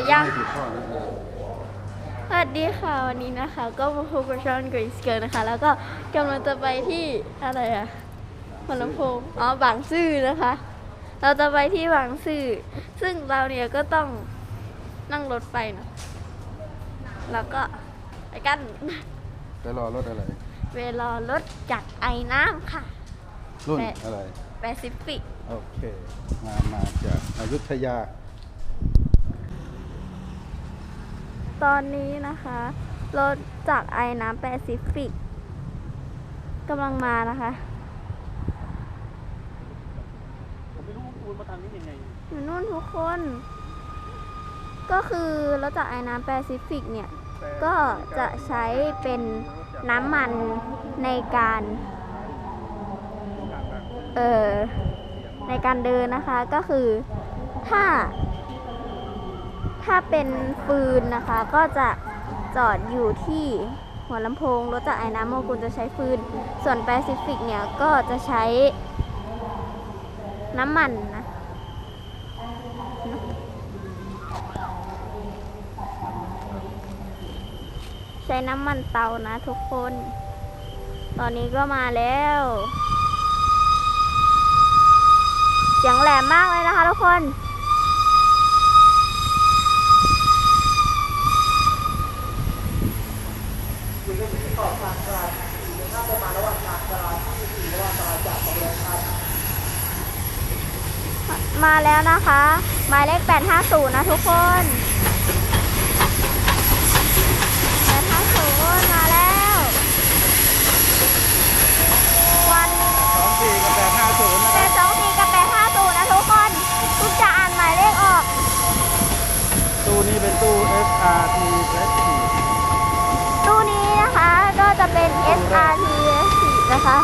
ดยังไม่ผิดข้อนะสวัสดีค่ะวันนี้นะคะ ก็มาพบกับช่อง Grace Girl นะคะ แล้วก็กำลังจะไปที่อะไรอะหัวลำโพงอ๋อบางซื่อนะคะ เราจะไปที่บางซื่อซึ่งเราเนี่ยก็ต้องนั่งรถไปนะแล้วก็ไปกันไปรอรถอะไรเวลารถจากไอ้น้ำค่ะ รุ่นแปดอะไรแปซิฟิก โอเค มา มาจากอยุธยา ตอนนี้นะคะรถจากไอ้น้ำแปซิฟิกกำลังมานะคะผมไม่รู้ว่าปูนมาทางนี้ยังไงอยู่นู่นทุกคน ก็คือรถจากไอ้น้ำแปซิฟิกเนี่ย ก็จะใช้เป็นน้ำมันในการ เอ่อ ในการเดินนะคะก็คือถ้า ถ้าเป็นฟืนนะคะก็จะจอดอยู่ที่หัวลำโพงรถจากไอ้น้ำโมกุลจะใช้ฟืน ส่วนแปซิฟิกเนี่ยก็จะใช้น้ำมันนะใช้น้ำมันเตานะทุกคน ตอนนี้ก็มาแล้ว เสียงแหลมมากเลยนะคะทุกคน มาแล้วนะคะ หมายเลข 850 นะทุกคน 850 มาแล้ว วันสองสี่กับแปดห้าศูนย์นะคแปรับดสองสี่กับแปดห้าศูนย์นะทุกคนทุกจะอ่านหมายเลขออก ตู้นี้เป็นตู้ SRT Prestige ตู้นี้นะคะก็จะเป็น SRT 4 นะคะ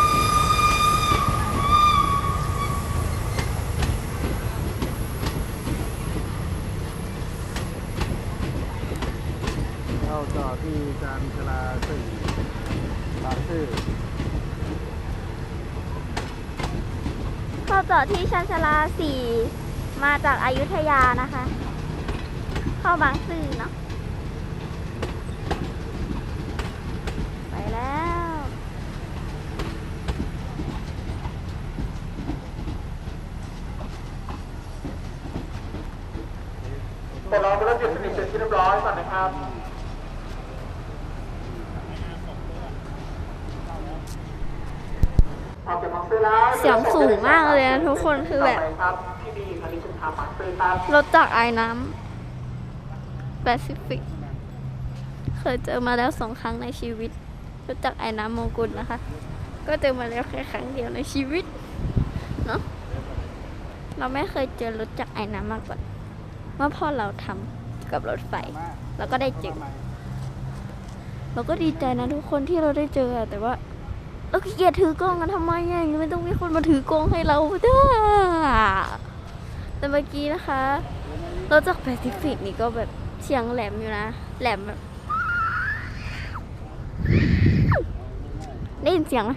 เข้าต่อที่การชลาสี่บางซื่อเข้าจอดที่ชันชาลา4มาจากอายุทยานะคะ เข้าบางซื่อเนาะไปแล้ว แต่เราไปรถหยุดสนิทเสร็จที่เรียบร้อยก่อนนะครับ ออกจากบางซื่อแล้ว เสียงสูงมากเลยนะทุกคนคือแบบต่ไปครับที่นี่คันนี้ชุมทางบางซื่อครับรถจากไอ้น้ำแปซิฟิก เคยเจอมาแล้วสองครั้งในชีวิตรถจากไอ้น้ำมงกุฎนะคะ ก็เจอมาแล้วแค่ครั้งเดียวในชีวิตเนาะเราไม่เคยเจอรถจากไอ้น้ำมาก่อนเมื่อพ่อเราทำกับรถไฟ เราก็ได้เจอเราก็ดีใจนะทุกคนที่เราได้เจออะแต่ว่าเราขี้เกียจถือกล้องกันทำไมอะไม่ต้องมีคนมาถือกล้องให้เราด้าแต่เมื่อกี้นะคะรถจากแปซิฟิกนี่ก็แบบเสียงแหลมอยู่นะ แหลมแบบได้ยินเสียงไหม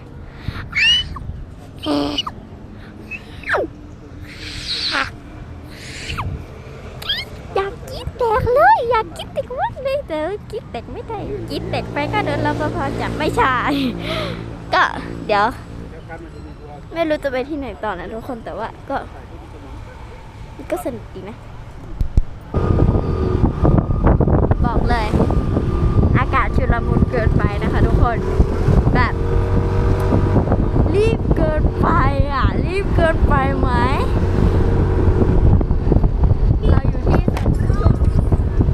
อยากกรีดแตกเลย อยากกรีดแตกมากเลย แต่ว่ากรีดแตกไม่ได้กรีดแตกไปก็เดินแล้วก็พอจะไม่ใช่ ก็เดี๋ยว ไม่รู้จะไปที่ไหนต่อนะทุกคนแต่ว่าก็ก็สนุกดีนะ บอกเลย อากาศชุลมุนเกินไปนะคะทุกคนแบบ รีบเกินไปอะ รีบเกินไปไหมเราอยู่ที่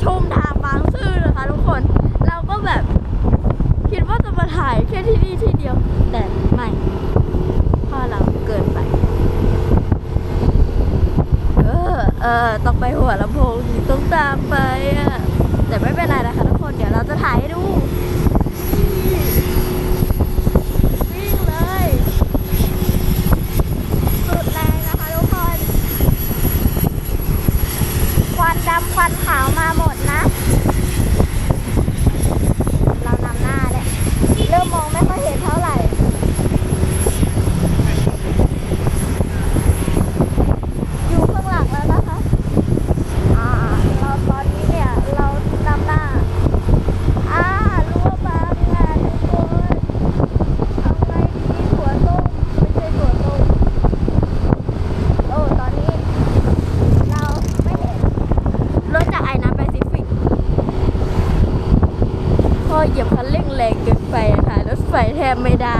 ชุมทาง นะคะทุกคนเราก็แบบคิดว่าจะมาถ่ายแค่ที่นี่ที่เดียว แต่ไม่พ่อเราเกินไป เออเออต้องไปหัวลำโพงต้องตามไปอะแต่ไม่เป็นไรนะคะทุกคนเดี๋ยวเราจะถ่ายให้ดูวิ่งเลยสุดแรงนะคะทุกคนควันดำควันขาวมาหมดนะ เรานำหน้าเนี่ยเริ่มมองไม่ค่อยเห็นเท่าไหร่ อยู่ข้างหลังแล้วนะคะ อ่าเราตอนนี้เนี่ย ยียบคันเร่งแรงเกินไปอะค่ะรถไฟแท บไม่ได้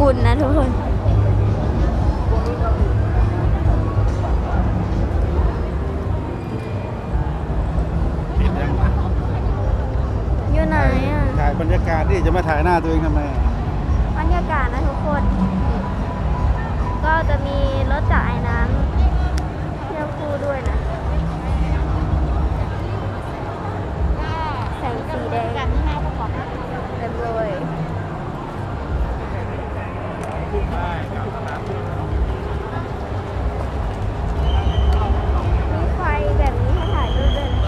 กุลนะทุกคนปิดยังอยู่ไหนอะถ่ายบรรยากาศดิจะมาถ่ายหน้าตัวเองทำไมบรรยากาศนะทุกคน ก็จะมีรถจากไอ้น้ำเที่ยวคู่ด้วยนะ แสงสีแดงกันที่หน้าประกอบเต็มเลย มีไฟแบบนี้ให้ถ่ายรูปด้วยนะ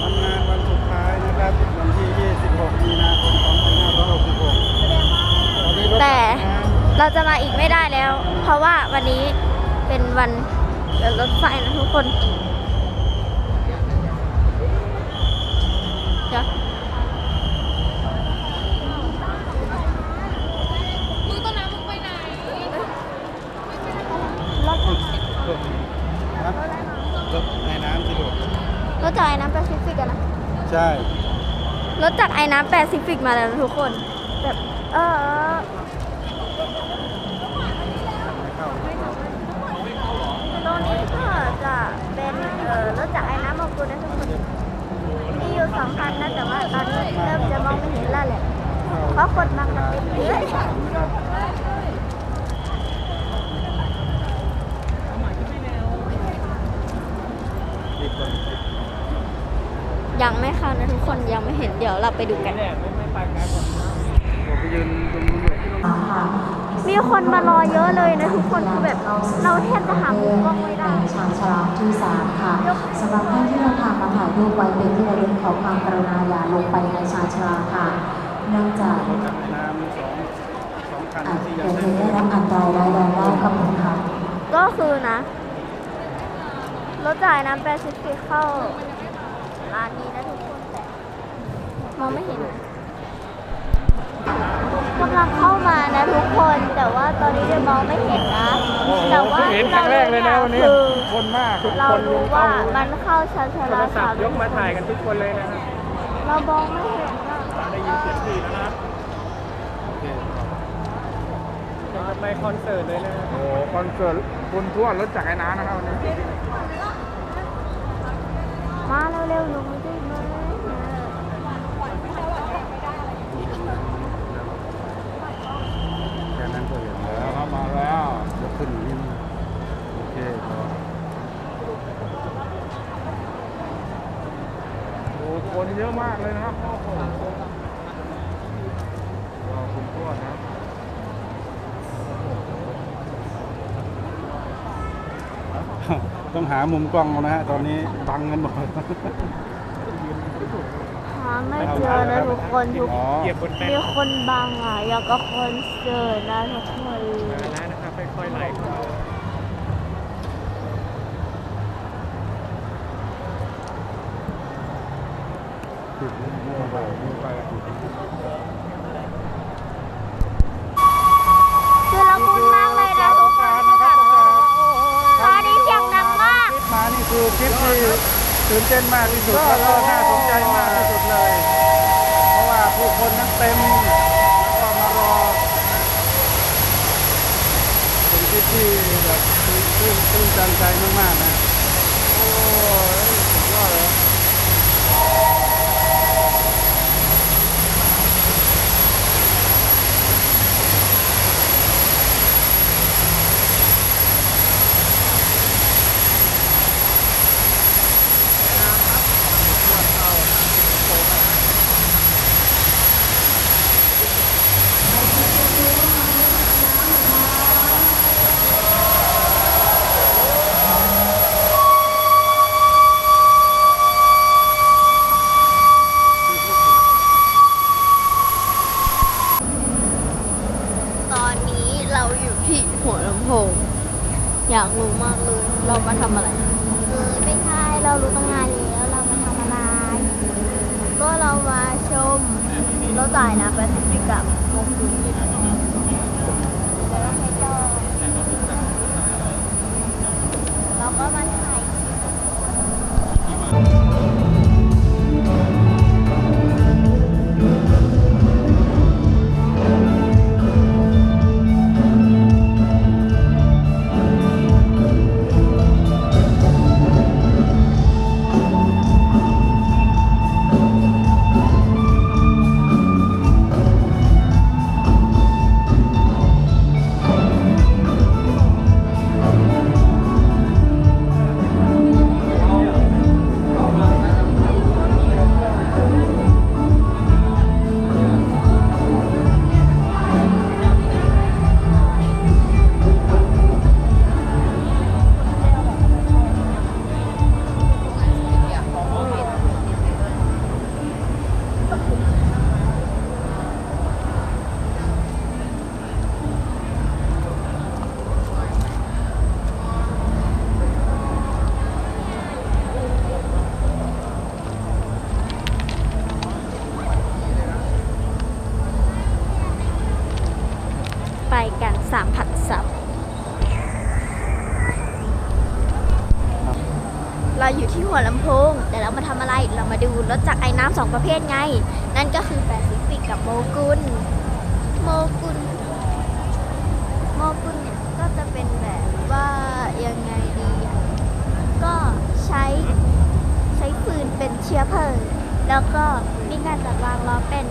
วันงานวันสุดท้ายนะครับวันที่ 26 มีนาคม 2566ตอนนี้รถแต่เราจะมาอีกไม่ได้แล้ว เพราะว่าวันนี้เป็นวันรถไฟนะทุกคนเดี๋ยวรถำครับรถในน้ำสิลูก รถจากไอ้น้ำแปซิฟิกอะนะ ใช่ รถจากไอ้น้ำแปซิฟิกมาแล้วนะทุกคน แบบ เออเออ ไม่เข้า ตรงนี้ก็จะเป็นเอ่อรถจากไอ้น้ำมงกุฎนะทุกคน มีอยู่สองคันนะแต่ว่าตอนนี้เริ่มจะมองไม่เห็นแล้วแหละ เพราะคนมันมันเป็นเยอะ ติดก่อน ยังไม่เข้านะทุกคนยังไม่เห็นเดี๋ยวเรา ไปดูกันผมไปยืนตรงนู้นเลยมีคนมารอเยอะเลยนะทุกคนคือแบบเราแทบจะหามุมกล้องไม่ได้ชานชาลาที่สามค่ะสำหรับท่านที่เดินทางมาถ่ายรูปไว้เป็นที่ระลึกขอความกรุณาอย่าลงไปในชานชาลาค่ะเนื่องจากรถจากในน้ำมีสองสองคันอาจที่เกิยังดไม่เหตุได้รับอันตรายร้ายแรงได้ขอบคุณค่ะ ก็คือนะรถจ่ายน้ำแปซิฟิกเข้าร้านนี้นะทุกคนแต่ มองไม่เห็นนะกำลังเข้ามานะทุกคนแต่ว่าตอนนี้ยังมองไม่เห็นนะ แต่ว่าเห็นครั้งแรกเลยนะวันนี้คือคนมากทุกเราคนรู้ว่ามันเข้าชั้นชาโทลารศัพสามท์ยกมาถ่ายกันทุกคนเลยนะครับเรามองไม่เห็นอะได้ยินเสียงพี่แล้วนะโอเคจะไปคอนเสิร์ตเลยนะโอ้คอนเสิร์ตคุณทั่วรถจากไอ้น้ำนะครับวันนี้มาเร็วๆหนูไม่ได้มา แค่นั้นก็เห็นแล้วครับ มาแล้วจะขึ้นอยู่นี่โอเคต่อโอ้คนเยอะมากเลยนะครับโอ้โหรอคุณทั่วนะครับต้องหามุมกล้องนะฮะตอนนี้บังกันหมดหาไม่เจอนะทุกคนทุกอ๋อเหยียบบนแป้นมีคนบังอะอยากกับคอนเสิร์ตนะทุกคนแล้วนะ ค่อยไหลเข้ามาอปิดไม่ไม่ไปไม่ไปคือละมุนมากเลยนะทุกคนแบบตอนนี้เสียงดังมากคลิปมานี่คือคลิปที่ตื่นเต้นมากที่สุดแล้วก็น่าสนใจมากที่สุดเลย เพราะว่าผู้คนนั้นเต็มแล้วก็มารอเป็นค ลิปที่แบบตื่นตื่นตื่นตันใจมากๆนะ โอ้ยสุดยอดเลย ไปกันสามผัดสับ เราอยู่ที่หัวลำโพง แต่เรามาทำอะไร เรามาดูรถจักรไอ้น้ำสองประเภทไง นั่นก็คือแปซิฟิกกับโมกุลโมกุลโมกุลเนี่ยก็จะเป็นแบบว่ายังไงดีอะก็ใช้ใช้ฟืนเป็นเชื้อเพลิงแล้วก็มีการจัดวางล้อเป็น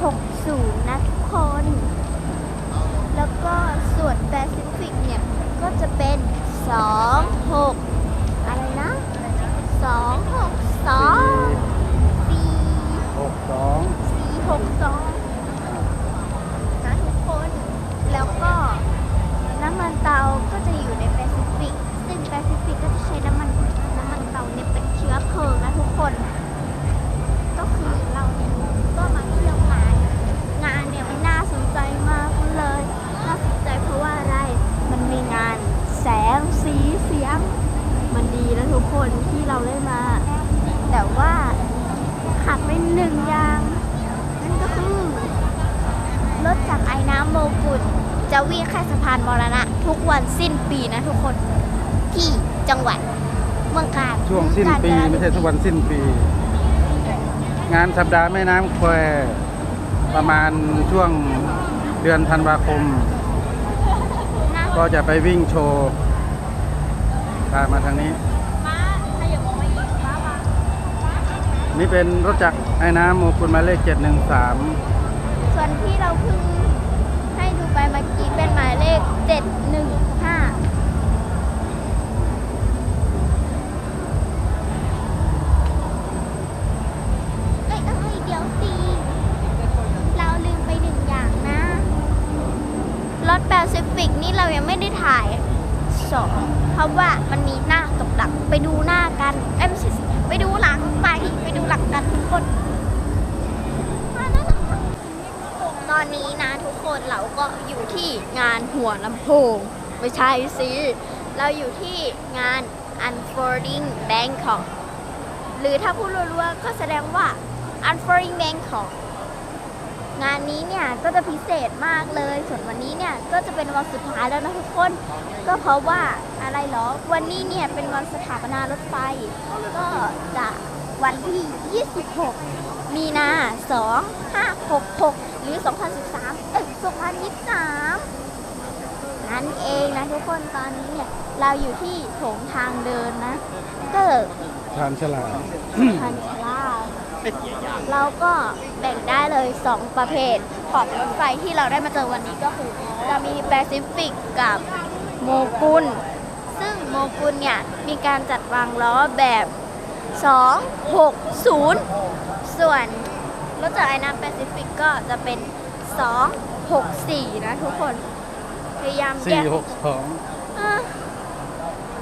260 นะทุกคน แล้วก็ส่วนแปซิฟิกเนี่ย ก็จะเป็น 2 6 อะไรนะ 2 6 2 4หกสอง4 6 2นะทุกคน แล้วก็น้ำมันเตาก็จะอยู่ในแปซิฟิก ซึ่งแปซิฟิกก็จะใช้น้ำมันน้ำมันเตาเนี่ยเป็นเชื้อเพลิงนะทุกคน ก็คือเราเนี่ยก็มาเที่ยวงาน งานเนี่ยมันน่าสนใจมากเลย น่าสนใจเพราะว่าอะไร มันมีงานแสงสีเสียง มันดีนะทุกคนที่เราได้มา แต่ว่าขาดไปหนึ่งอย่าง นั่นก็คือรถจากไอ้น้ำโมกุลจะวิ่งแค่สะพานมรณะ ทุกวันสิ้นปีนะทุกคน ที่จังหวัดเมืองกาญ ช่วงสิ้นปี กาญจนบุรี ไม่ ใช่ทุกวันสิ้นปี งานสัปดาห์แม่น้ำแควประมาณช่วงเดือนธันวาคม ก็จะไปวิ่งโชว์ตามาทางนี้ นี่เป็นรถจักรไอ้น้ำโมกุลหมายเลข 713 ส่วนที่เราเพิ่งให้ดูไปเมื่อกี้เป็นหมายเลข 715 เอ้ยเอ้ยเดี๋ยวสิ เราลืมไปหนึ่งอย่างนะ รถแปซิฟิกนี่เรายังไม่ได้ ถ่ายสองเพราะว่ามันมีหน้ากับหลังไปดูหน้ากันเอ้ยไม่ใช่สิไปดูหลังไปไปดูหลังกันทุกคนมาแล้วนะคะตอนนี้นะทุกคนเราก็อยู่ที่งานหัวลำโพงไม่ใช่สิเราอยู่ที่งาน Unfolding Bangkok หรือถ้าพูดรัวๆก็แสดงว่า Unfurling Bangkok งานนี้เนี่ยก็จะพิเศษมากเลย ส่วนวันนี้เนี่ยก็จะเป็นวันสุดท้ายแล้วนะทุกคน ก็เพราะว่าอะไรเหรอ วันนี้เนี่ยเป็นวันสถาปนารถไฟ ก็จะวันที่ 26 มีนา 2566 หรือ 2013 เอ้ย 2023 นั่นเองนะทุกคนตอนนี้เนี่ยเราอยู่ที่โถงทางเดินนะ ก็ทานฉลามพันชลา เราก็แบ่งได้เลย 2 ประเภทของรถไฟที่เราได้มาเจอวันนี้ก็คือจะมีแปซิฟิกกับโมกุลซึ่งโมกุลเนี่ย มีการจัดวางล้อแบบ 2 6 0 ส่วนรถจากไอ้น้ำแปซิฟิกก็จะเป็น 2 6 4 นะทุกคน พยายามแยสี่กหกสองอะ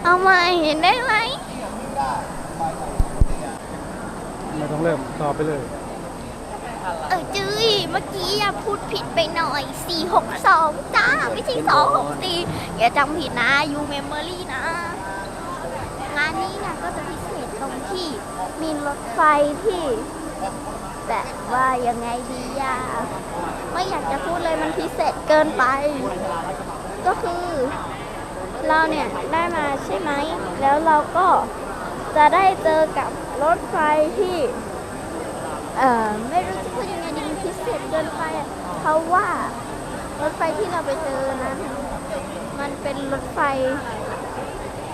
เอามาเห็นได้ไหมไม่ ต้องเริ่มต่อไปเลย เออจื้ยเมื่อกี้อะพูดผิดไปหน่อย 462 จ้า ไม่ใช่ 264 อย่าจำผิดนะ you memory นะ งานนี้เนี่ยก็จะพิเศษตรงที่มีรถไฟที่แบบว่ายังไงดีอะไม่อยากจะพูดเลยมันพิเศษเกินไป ก็คือ เราเนี่ยได้มาใช่ไหม แล้วเราก็จะได้เจอกับ รถไฟที่เอ่อไม่รู้จะพูดยังไงดีพิเศษเกินไปเพราะว่ารถไฟที่เราไปเจอนั้นมันเป็นรถไฟ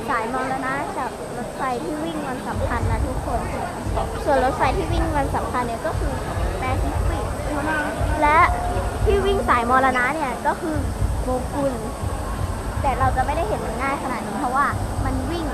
สายมรณะกับรถไฟที่วิ่งวันสำคัญนะทุกคน ส่วนรถไฟที่วิ่งวันสำคัญเนี่ยก็คือแปซิฟิกและที่วิ่งสายมรณะเนี่ยก็คือโมกุลแต่เราจะไม่ได้เห็นมันง่ายขนาดนี้เพราะว่ามันวิ่ง